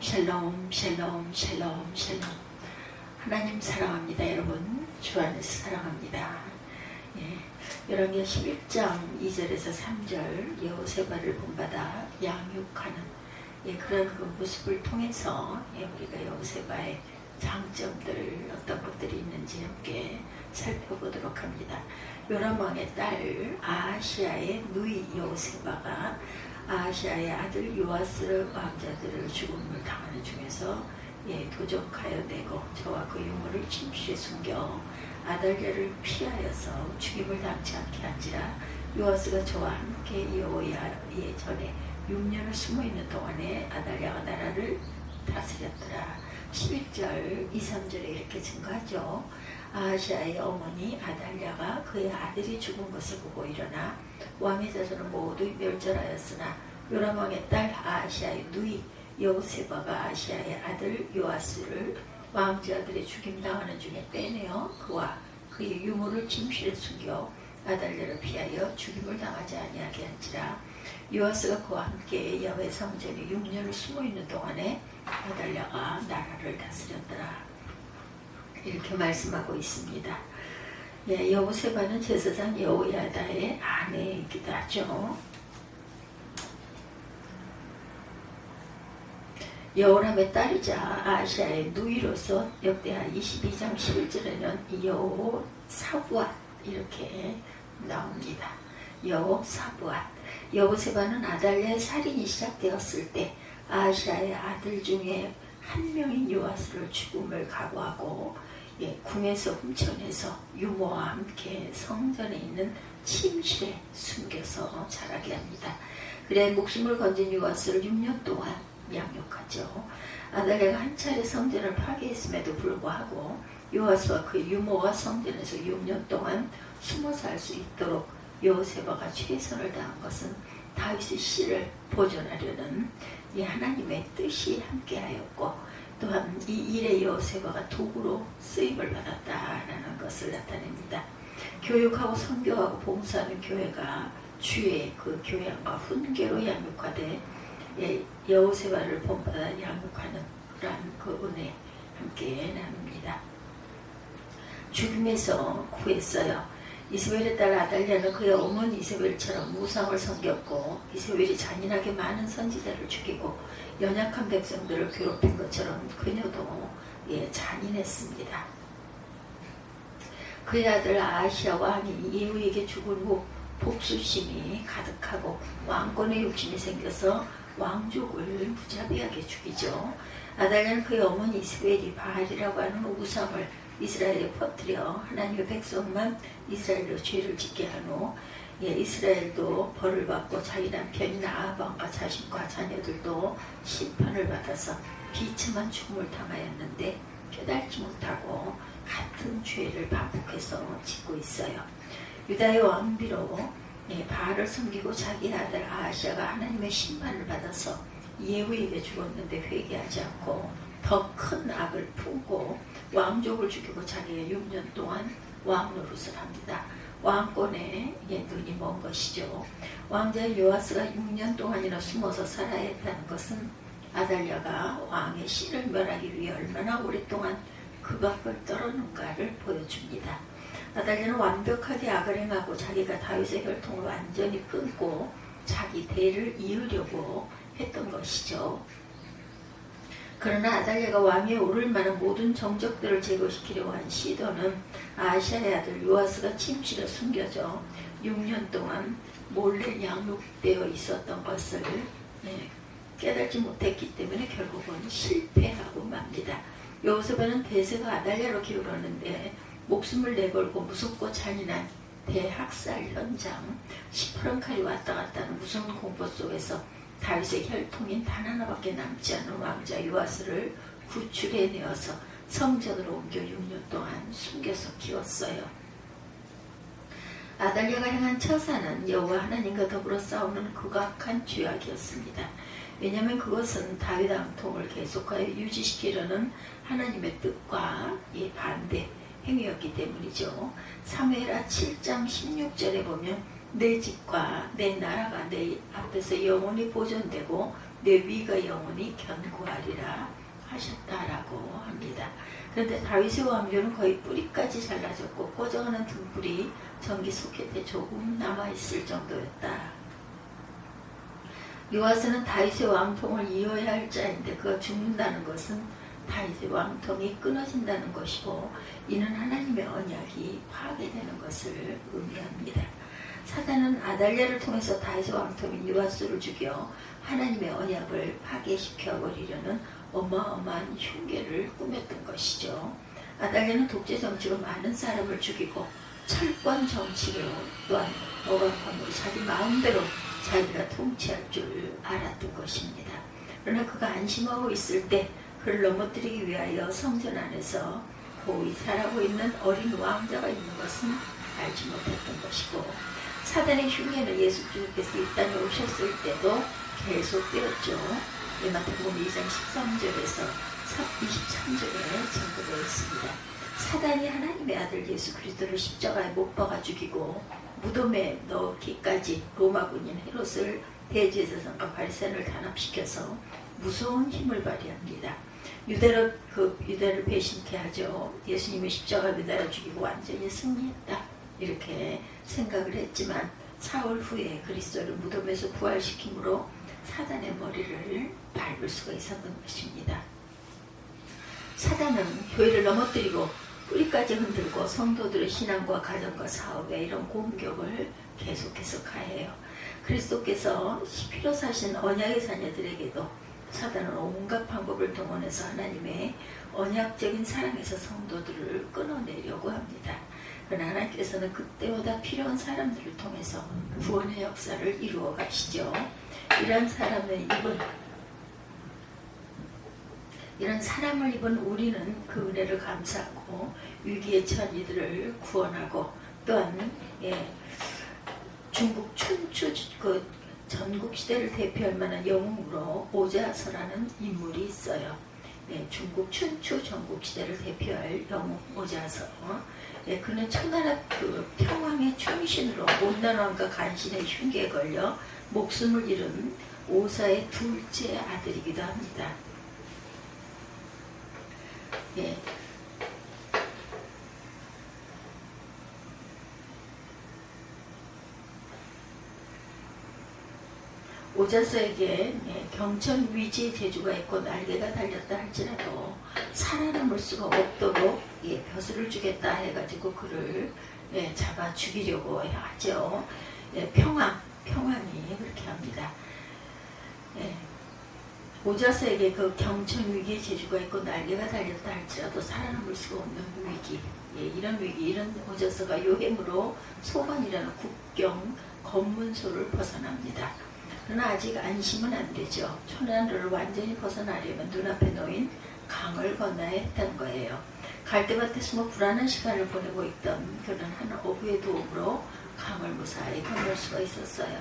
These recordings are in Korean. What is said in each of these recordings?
샬롬 샬롬 샬롬 샬롬. 하나님 사랑합니다 여러분. 주 안에서 사랑합니다. 예, 열왕기 11장 2절에서 3절 여호세바를 본받아 양육하는 예, 그런 그 모습을 통해서 예, 우리가 여호세바의 장점들 어떤 것들이 있는지 함께 살펴보도록 합니다. 요람왕의 딸 아시아의 누이 여호세바가 아시아의 아들 요아스 왕자들을 죽음을 당하는 중에서 예, 도적하여 내고 저와 그 유물을 침실에 숨겨 아달랴를 피하여서 죽임을 당치 않게 한지라 요아스가 저와 함께 여호야의 전에 6년을 숨어 있는 동안에 아달랴가 나라를 다스렸더라. 11절 2, 3절에 이렇게 증거하죠 아시아의 어머니 아달랴가 그의 아들이 죽은 것을 보고 일어나 왕의 자손은 모두 멸절하였으나 요람 왕의 딸 아시아의 누이 여우세바가 아시아의 아들 요아스를 왕자들의 죽임당하는 중에 빼내어 그와 그의 유물을 침실에 숨겨 아달랴를 피하여 죽임을 당하지 아니하게 한지라. 요아스가 그와 함께 야외 성전에 6년을 숨어 있는 동안에 아달랴가 나라를 다스렸더라 이렇게 말씀하고 있습니다. 예, 여호세바는 제사장 여호야다의 아내이기도 하죠. 여호람의 딸이자 아시아의 누이로서 역대하 22장 11절에는 여호 사부앗 이렇게 나옵니다. 여호 사부앗 여호세바는 아달랴의 살인이 시작되었을 때 아시아의 아들 중에 한 명인 요아스를 죽음을 각오하고 예, 궁에서 훔쳐내서 유모와 함께 성전에 있는 침실에 숨겨서 자라게 합니다. 그래 목숨을 건진 요아스를 6년 동안 양육하죠. 아달랴가 한 차례 성전을 파괴했음에도 불구하고 요아스와 그 유모가 성전에서 6년 동안 숨어 살 수 있도록 요세바가 최선을 다한 것은 다윗의 씨를 보존하려는 이 하나님의 뜻이 함께하였고 또한 이 일에 요세바가 도구로 쓰임을 받았다라는 것을 나타냅니다. 교육하고 선교하고 봉사하는 교회가 주의 그 교양과 훈계로 양육하되 예, 여호세바를 본받아 양육하는 그 은혜 함께 나눕니다. 죽음에서 구했어요. 이스벨의 딸 아달랴는 그의 어머니 이스벨처럼 무상을 섬겼고 이스벨이 잔인하게 많은 선지자를 죽이고 연약한 백성들을 괴롭힌 것처럼 그녀도 예, 잔인했습니다. 그의 아들 아시아 왕이 예후에게 죽은 후 복수심이 가득하고 왕권의 욕심이 생겨서 왕족을 무자비하게 죽이죠. 아달랴는 그의 어머니 이스벨이 바알이라고 하는 우상을 이스라엘에 퍼뜨려 하나님의 백성만 이스라엘로 죄를 짓게 한후 예, 이스라엘도 벌을 받고 자기 남편이나 아방과 자신과 자녀들도 심판을 받아서 비참한 죽음을 당하였는데 깨달지 못하고 같은 죄를 반복해서 짓고 있어요. 유다의 왕비로 예, 바알을 섬기고 자기 아들 아시아가 하나님의 심판을 받아서 예후에게 죽었는데 회개하지 않고 더 큰 악을 품고 왕족을 죽이고 자기가 6년 동안 왕 노릇을 합니다. 왕권에 눈이 먼 것이죠. 왕자 요아스가 6년 동안이나 숨어서 살아야 했다는 것은 아달랴가 왕의 씨를 멸하기 위해 얼마나 오랫동안 그 밖을 떨어는가를 보여줍니다. 아달랴는 완벽하게 악을 행하고 자기가 다윗의 혈통을 완전히 끊고 자기 대를 이으려고 했던 것이죠. 그러나 아달랴가 왕위에 오를 만한 모든 정적들을 제거시키려고 한 시도는 아시아의 아들 요아스가 침실에 숨겨져 6년 동안 몰래 양육되어 있었던 것을 네, 깨닫지 못했기 때문에 결국은 실패하고 맙니다. 요셉은 대세가 아달랴로 기울었는데 목숨을 내걸고 무섭고 잔인한 대학살 현장 시퍼런 칼이 왔다 갔다 하는 무서운 공포 속에서 다윗의 혈통인 단 하나밖에 남지 않은 왕자 요아스를 구출해내어서 성전으로 옮겨 6년 동안 숨겨서 키웠어요. 아달랴가 행한 처사는 여호와 하나님과 더불어 싸우는 극악한 죄악이었습니다. 왜냐하면 그것은 다윗 왕통을 계속하여 유지시키려는 하나님의 뜻과 반대 행위였기 때문이죠. 사무엘하 7장 16절에 보면 내 집과 내 나라가 내 앞에서 영원히 보존되고 내 위가 영원히 견고하리라 하셨다라고 합니다. 그런데 다윗의 왕조는 거의 뿌리까지 잘라졌고 꺼져가는 등불이 전기 소켓에 조금 남아있을 정도였다. 요아스는 다윗의 왕통을 이어야 할 자인데 그가 죽는다는 것은 다윗의 왕통이 끊어진다는 것이고 이는 하나님의 언약이 파괴되는 것을 의미합니다. 사단은 아달랴를 통해서 다윗의 왕통인 요아스를 죽여 하나님의 언약을 파괴시켜 버리려는 어마어마한 흉계를 꾸몄던 것이죠. 아달랴는 독재 정치로 많은 사람을 죽이고 철권 정치로 또한 억압함으로 자기 마음대로 자기가 통치할 줄 알았던 것입니다. 그러나 그가 안심하고 있을 때 그를 넘어뜨리기 위하여 성전 안에서 고이 살아고 있는 어린 왕자가 있는 것은 알지 못했던 것이고 사단의 흉내는 예수 주께서 이 땅에 오셨을 때도 계속되었죠. 마태복음 2장 13절에서 23절에 증거되어 있습니다. 사단이 하나님의 아들 예수 그리스도를 십자가에 못 박아 죽이고 무덤에 넣기까지 로마 군인 헤롯을 대제사장과 바리새인을 단합시켜서 무서운 힘을 발휘합니다. 유대로 그 유대를 배신케 하죠. 예수님이 십자가 매달아 죽이고 완전히 승리했다 이렇게 생각을 했지만 사흘 후에 그리스도를 무덤에서 부활시킴으로 사단의 머리를 밟을 수가 있었던 것입니다. 사단은 교회를 넘어뜨리고 뿌리까지 흔들고 성도들의 신앙과 가정과 사업에 이런 공격을 계속해서 가해요. 그리스도께서 피로 사신 언약의 자녀들에게도 사단은 온갖 방법을 동원해서 하나님의 언약적인 사랑에서 성도들을 끊어내려고 합니다. 하나님께서는 그때마다 필요한 사람들을 통해서 구원의 역사를 이루어 가시죠. 이런 사람의 입은 이런 사람을 입은 우리는 그 은혜를 감사하고 위기에 처한 이들을 구원하고 또한 예, 중국 춘추 그 전국 시대를 대표할 만한 영웅으로 오자서라는 인물이 있어요. 예, 중국 춘추 전국 시대를 대표할 영웅 오자서. 예, 그는 천하라 그 평왕의 충신으로 온난 왕과 간신의 흉기에 걸려 목숨을 잃은 오사의 둘째 아들이기도 합니다. 예. 오자서에게 예, 경천 위지의 재주가 있고 날개가 달렸다 할지라도 살아남을 수가 없도록 예, 벼슬을 주겠다 해가지고 그를 예, 잡아 죽이려고 하죠. 예, 평왕, 평왕이 그렇게 합니다. 예, 오자서에게 그 경천 위기의 재주가 있고 날개가 달렸다 할지라도 살아남을 수가 없는 위기, 예, 이런 위기, 이런 오자서가 요행으로 소관이라는 국경 검문소를 벗어납니다. 그러나 아직 안심은 안 되죠. 초난로를 완전히 벗어나려면 눈앞에 놓인 강을 건너야 했던 거예요. 갈대밭에 숨어 불안한 시간을 보내고 있던 그런 한 어부의 도움으로 강을 무사히 건널 수가 있었어요.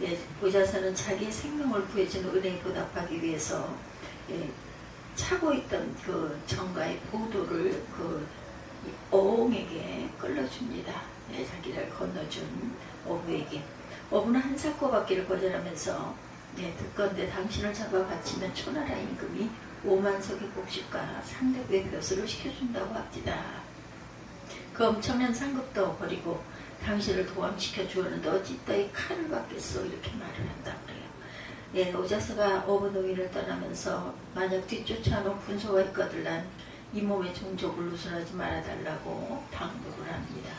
예, 보자서는 자기 생명을 구해주는 은혜에 보답하기 위해서 예, 차고 있던 그 정가의 보도를 그 어옹에게 끌어줍니다. 예, 자기를 건너준 어부에게. 어부는 한사코 받기를 거절하면서 네, 듣건대 당신을 잡아 바치면 초나라 임금이 5만 석의 복식과 상대부의 벼슬을 시켜준다고 합니다. 그 엄청난 상급도 버리고 당신을 도함시켜 주었는데 어찌 따위 칼을 받겠소 이렇게 말을 한다 그래요. 예, 오자스가 어부노인을 떠나면서 만약 뒤쫓아오는 군소가 있거들란 이 몸의 종족을 누설하지 말아달라고 당부를 합니다.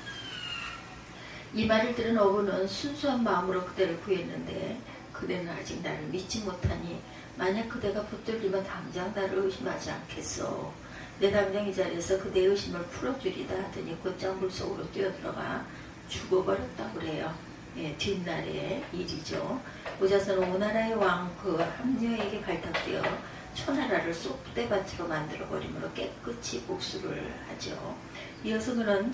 이 말을 들은 어부는 순수한 마음으로 그대를 구했는데 그대는 아직 나를 믿지 못하니 만약 그대가 붙들리면 당장 나를 의심하지 않겠소. 내 담장 이 자리에서 그대의 의심을 풀어주리다 하더니 곧장 물속으로 뛰어들어가 죽어버렸다고 그래요. 예, 뒷날의 일이죠. 오자서는 오나라의 왕 그 함녀에게 발탁되어 초나라를 쏙대밭으로 만들어버림으로 깨끗이 복수를 하죠. 이어서 그는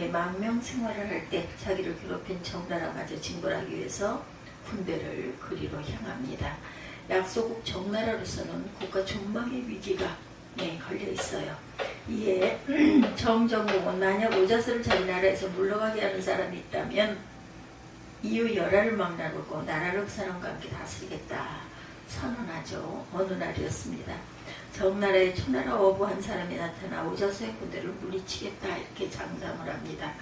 망명 생활을 할 때 자기를 괴롭힌 정나라마저 징벌하기 위해서 군대를 그리로 향합니다. 약소국 정나라로서는 국가 존망의 위기가 네, 걸려 있어요. 이에 정정공은 만약 오자스를 자기 나라에서 물러가게 하는 사람이 있다면 이유 열화를 막나르고 나라를 그 사람과 함께 다스리겠다. 선언하죠. 어느 날이었습니다. 적나라의 초나라 어부 한 사람이 나타나 오저스의 군대를 물리치겠다 이렇게 장담을 합니다.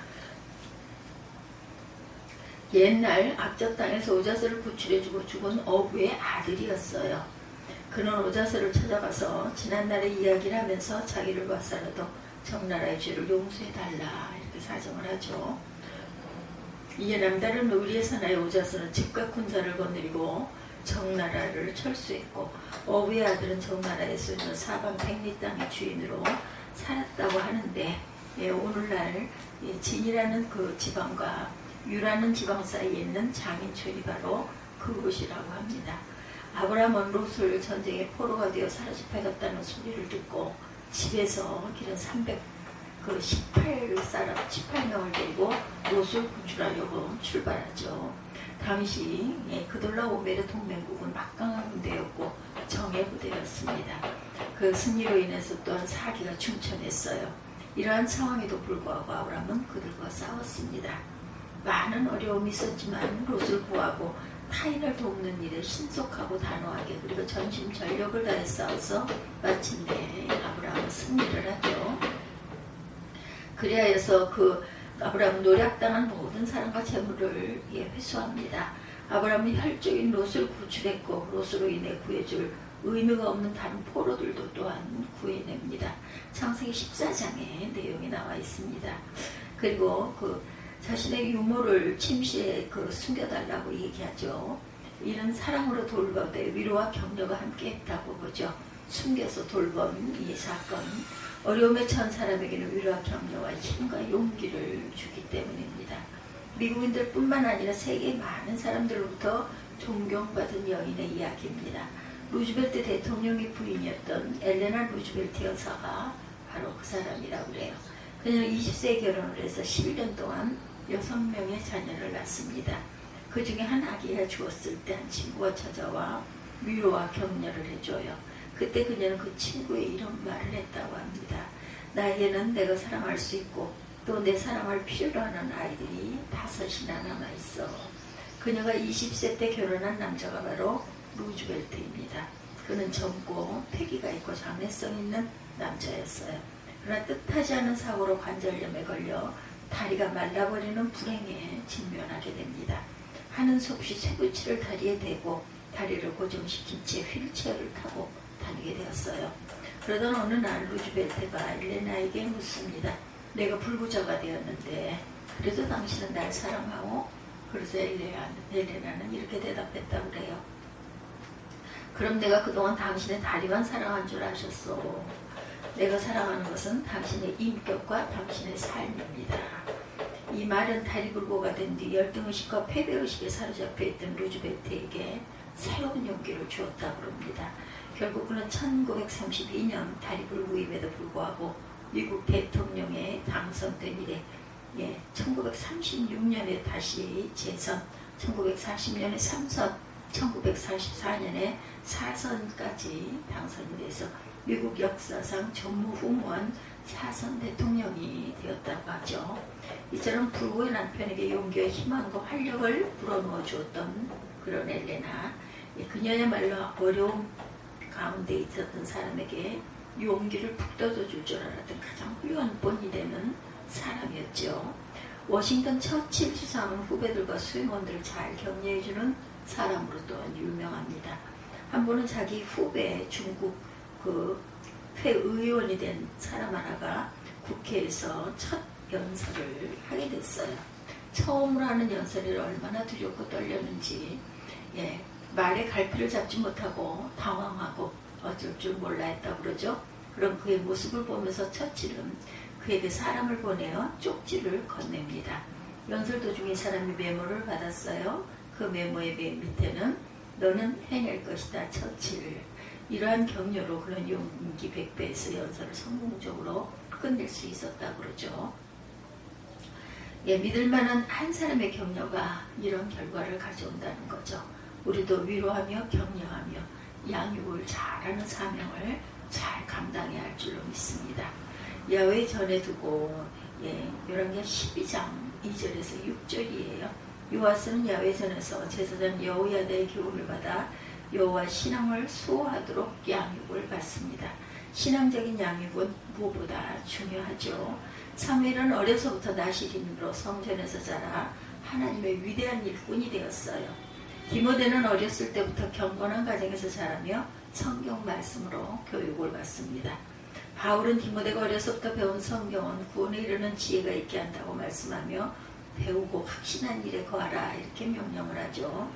옛날 악적 땅에서 오자스를 구출해주고 죽은 어부의 아들이었어요. 그는 오자스를 찾아가서 지난날의 이야기를 하면서 자기를 봐서라도 적나라의 죄를 용서해달라 이렇게 사정을 하죠. 이에 남다른 의리의 사나이 오자스는 즉각 군사를 건드리고 적나라를 철수했고 어부의 아들은 적나라에서 있는 사방 백리 땅의 주인으로 살았다고 하는데 예, 오늘날 예, 진이라는 그 지방과 유라는 지방 사이에 있는 장인촌이 바로 그곳이라고 합니다. 아브라함은 롯을 전쟁의 포로가 되어 사라집혀갔다는 소리를 듣고 집에서 길은 300, 그 18사람, 18명을 데리고 롯을 구출하려고 출발하죠. 당시 예, 그돌라 오멜의 동맹국은 막강한 군대였고 정예 부대였습니다. 그 승리로 인해서 또한 사기가 충천했어요. 이러한 상황에도 불구하고 아브라함은 그들과 싸웠습니다. 많은 어려움이 있었지만 롯을 구하고 타인을 돕는 일에 신속하고 단호하게 그리고 전심 전력을 다해 싸워서 마침내 아브라함은 승리를 하죠. 그리하여서 그 아브라함은 노략당한 모든 사람과 재물을 예, 회수합니다. 아브라함은 혈족인 롯을 구출했고 롯으로 인해 구해줄 의미가 없는 다른 포로들도 또한 구해냅니다. 창세기 14장에 내용이 나와 있습니다. 그리고 그 자신의 유모를 침시에 그 숨겨달라고 얘기하죠. 이는 사랑으로 돌보되 위로와 격려가 함께 했다고 보죠. 숨겨서 돌본 이 사건 어려움에 처한 사람에게는 위로와 격려와 힘과 용기를 주기 때문입니다. 미국인들뿐만 아니라 세계 많은 사람들로부터 존경받은 여인의 이야기입니다. 루즈벨트 대통령의 부인이었던 엘레나 루즈벨트 여사가 바로 그 사람이라고 그래요. 그녀는 20세에 결혼을 해서 11년 동안 6명의 자녀를 낳습니다. 그 중에 한 아기가 죽었을 때 한 친구가 찾아와 위로와 격려를 해줘요. 그때 그녀는 그 친구의 이런 말을 했다고 합니다. 나에게는 내가 사랑할 수 있고 또 내 사랑을 필요로 하는 아이들이 다섯이나 남아있어. 그녀가 20세 때 결혼한 남자가 바로 루즈벨트입니다. 그는 젊고 패기가 있고 장래성 있는 남자였어요. 그러나 뜻하지 않은 사고로 관절염에 걸려 다리가 말라버리는 불행에 직면하게 됩니다. 하는 수 없이 쇠붙이를 다리에 대고 다리를 고정시킨 채 휠체어를 타고 다니게 되었어요. 그러던 어느 날 루즈벨트가 엘레나에게 묻습니다. 내가 불구자가 되었는데 그래도 당신은 날 사랑하고 그래서 엘레나, 엘레나는 이렇게 대답했다고 그래요. 그럼 내가 그동안 당신의 다리만 사랑한 줄 아셨어. 내가 사랑하는 것은 당신의 인격과 당신의 삶입니다. 이 말은 다리 불고가 된 뒤 열등의식과 패배의식에 사로잡혀 있던 루즈벨트에게 새로운 용기를 주었다고 합니다. 결국 그는 1932년 다리 불구임에도 불구하고 미국 대통령에 당선된 이래 예, 1936년에 다시 재선, 1940년에 3선, 1944년에 4선까지 당선이 돼서 미국 역사상 전무후무한 사선 대통령이 되었다고 하죠. 이처럼 불구의 남편에게 용기와 희망과 활력을 불어넣어 주었던 그런 엘레나 그녀야말로 어려움 가운데 있었던 사람에게 용기를 북 떠줘줄 줄 알았던 가장 훌륭한 본이 되는 사람이었죠. 워싱턴 처칠 수상은 후배들과 수행원들을 잘 격려해주는 사람으로 또한 유명합니다. 한 번은 자기 후배 중국 그 회의원이 된 사람 하나가 국회에서 첫 연설을 하게 됐어요. 처음으로 하는 연설이 얼마나 두렵고 떨렸는지 예, 말에 갈피를 잡지 못하고 당황하고 어쩔 줄 몰라 했다고 그러죠. 그럼 그의 모습을 보면서 처칠은 그에게 사람을 보내어 쪽지를 건넵니다. 연설 도중에 사람이 메모를 받았어요. 그 메모의 맨 밑에는 너는 해낼 것이다 처칠 이러한 격려로 그런 용기 백배에서 연설을 성공적으로 끝낼 수 있었다고 그러죠. 예, 믿을 만한 한 사람의 격려가 이런 결과를 가져온다는 거죠. 우리도 위로하며 격려하며 양육을 잘하는 사명을 잘 감당해야 할 줄로 믿습니다. 야외 전에 두고 예, 열왕기하 12장 2절에서 6절이에요. 요아스는 야외전에서 제사장 여호야다의 교훈을 받아 여호와 신앙을 수호하도록 양육을 받습니다. 신앙적인 양육은 무엇보다 중요하죠. 사무엘은 어려서부터 나시린으로 성전에서 자라 하나님의 위대한 일꾼이 되었어요. 디모데는 어렸을 때부터 경건한 가정에서 자라며 성경 말씀으로 교육을 받습니다. 바울은 디모데가 어려서부터 배운 성경은 구원에 이르는 지혜가 있게 한다고 말씀하며 배우고 확신한 일에 거하라 이렇게 명령을 하죠.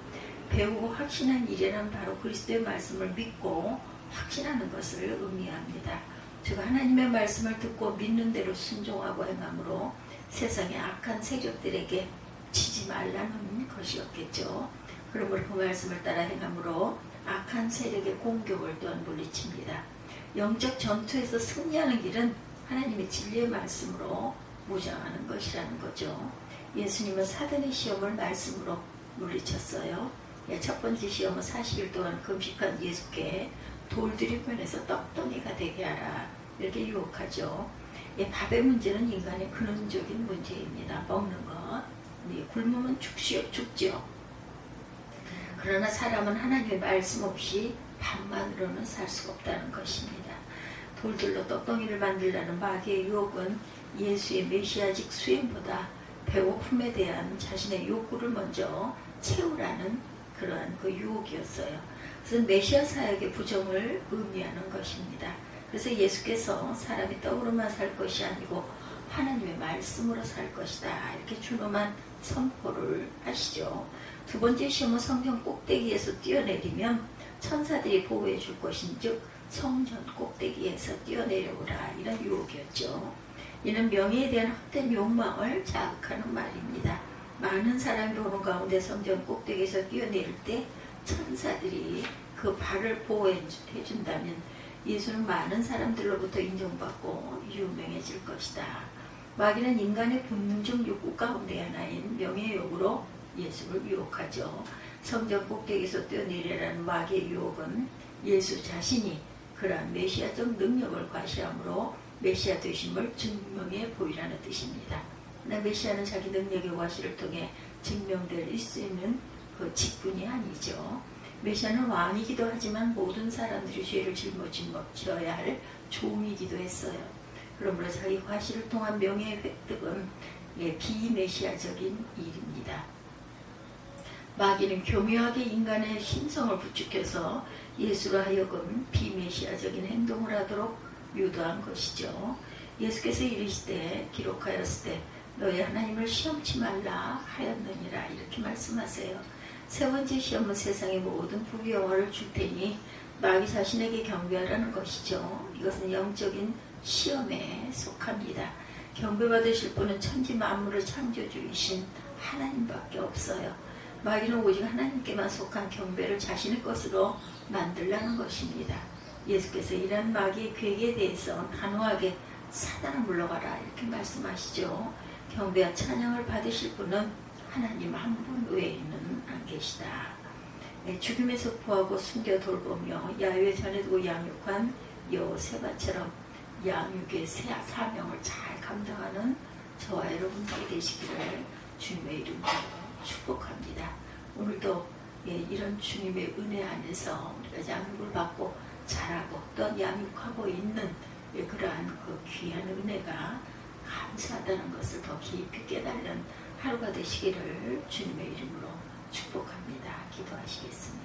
배우고 확신한 일에는 바로 그리스도의 말씀을 믿고 확신하는 것을 의미합니다. 즉 하나님의 말씀을 듣고 믿는 대로 순종하고 행함으로 세상의 악한 세력들에게 치지 말라는 것이었겠죠. 그러므로 그 말씀을 따라 행함으로 악한 세력의 공격을 또한 물리칩니다. 영적 전투에서 승리하는 길은 하나님의 진리의 말씀으로 무장하는 것이라는 거죠. 예수님은 사단의 시험을 말씀으로 물리쳤어요. 예, 첫 번째 시험은 40일 동안 금식한 예수께 돌들이 변해서 떡덩이가 되게 하라 이렇게 유혹하죠. 예, 밥의 문제는 인간의 근원적인 문제입니다. 먹는 것. 예, 굶으면 죽지요, 죽지요. 그러나 사람은 하나님의 말씀 없이 밥만으로는 살 수가 없다는 것입니다. 돌들로 떡덩이를 만들라는 마귀의 유혹은 예수의 메시아직 수행보다 배고픔에 대한 자신의 욕구를 먼저 채우라는 그러한 그 유혹이었어요. 그래서 메시아 사역의 부정을 의미하는 것입니다. 그래서 예수께서 사람이 떡으로만 살 것이 아니고 하나님의 말씀으로 살 것이다. 이렇게 준엄한 선포를 하시죠. 두 번째 시험은 성경 꼭대기에서 뛰어내리면 천사들이 보호해 줄 것인즉 성전 꼭대기에서 뛰어내려오라 이런 유혹이었죠. 이는 명예에 대한 헛된 욕망을 자극하는 말입니다. 많은 사람이 보는 가운데 성전 꼭대기에서 뛰어내릴 때 천사들이 그 발을 보호해 준다면 예수는 많은 사람들로부터 인정받고 유명해질 것이다. 마귀는 인간의 본능적 욕구 가운데 하나인 명예욕으로 예수를 유혹하죠. 성전 꼭대기에서 뛰어내리라는 마귀의 유혹은 예수 자신이 그러한 메시아적 능력을 과시함으로 메시아 되심을 증명해 보이라는 뜻입니다. 나 메시아는 자기 능력의 과시를 통해 증명될 수 있는 그 직분이 아니죠. 메시아는 왕이기도 하지만 모든 사람들이 죄를 짊어져야 할 종이기도 했어요. 그러므로 자기 과시를 통한 명예의 획득은 예, 비메시아적인 일입니다. 마귀는 교묘하게 인간의 신성을 부추겨서 예수로 하여금 비메시아적인 행동을 하도록 유도한 것이죠. 예수께서 이르시되 기록하였을 때 너희 하나님을 시험치 말라 하였느니라 이렇게 말씀하세요. 세 번째 시험은 세상의 모든 부귀영화를 줄 테니 마귀 자신에게 경배하라는 것이죠. 이것은 영적인 시험에 속합니다. 경배받으실 분은 천지 만물을 창조주이신 하나님밖에 없어요. 마귀는 오직 하나님께만 속한 경배를 자신의 것으로 만들라는 것입니다. 예수께서 이런 마귀의 계획에 대해서 단호하게 사단을 물러가라 이렇게 말씀하시죠. 경배와 찬양을 받으실 분은 하나님 한 분 외에는 안 계시다. 네, 죽임에서 구하고 숨겨 돌보며 야외 전해두고 양육한 여세바처럼 양육의 사명을 잘 감당하는 저와 여러분들이 되시기를 주님의 이름으로 축복합니다. 오늘도 예, 이런 주님의 은혜 안에서 우리가 양육을 받고 자라고 또 양육하고 있는 예, 그러한 그 귀한 은혜가 감사하다는 것을 더 깊이 깨달는 하루가 되시기를 주님의 이름으로 축복합니다. 기도하시겠습니다.